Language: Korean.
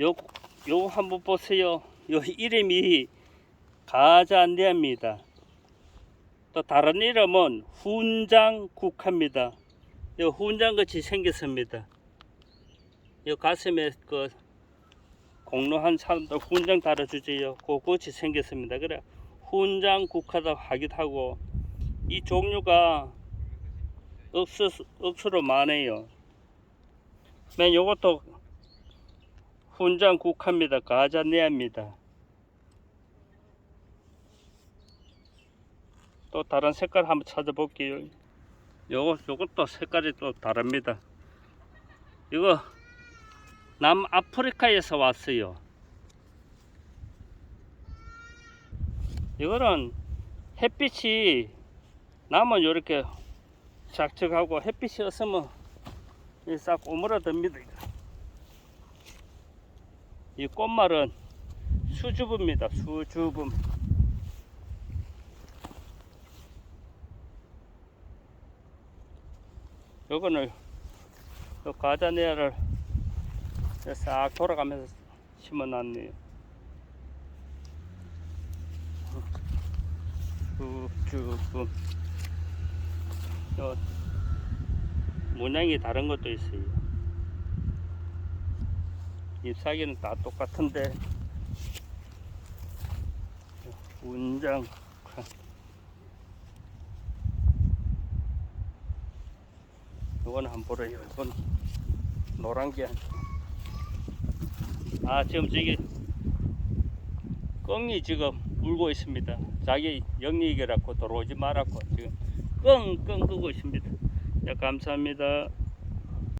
요, 요 한번 보세요. 요 이름이 가자네입니다. 또 다른 이름은 훈장국화입니다. 요 훈장같이 생겼습니다. 요 가슴에 그 공로한 사람들 훈장 달아주지요. 그것이 생겼습니다. 그래 훈장국화다 하기도 하고 이 종류가 억수, 억수로 많아요. 맨 요것도 훈장국화입니다. 가자네입니다. 또 다른 색깔 한번 찾아볼게요. 요거 요것도 색깔이 또 다릅니다. 이거 남아프리카에서 왔어요. 이거는 햇빛이 나면 이렇게 착착하고 햇빛이 없으면 이싹 오므라듭니다. 이 꽃말은 수줍음입니다. 수줍음. 요거는 요 가자네아를 싹 돌아가면서 심어놨네요. 수줍음. 요 모양이 다른 것도 있어요. 잎사귀는 다 똑같은데 운장 이거는 한번 보래요. 이건 노란 게. 아 지금 저기 껑이 지금 울고 있습니다. 자기 영리이라고 들어오지 말라고 지금 끙끙 끄고 있습니다. 네, 감사합니다.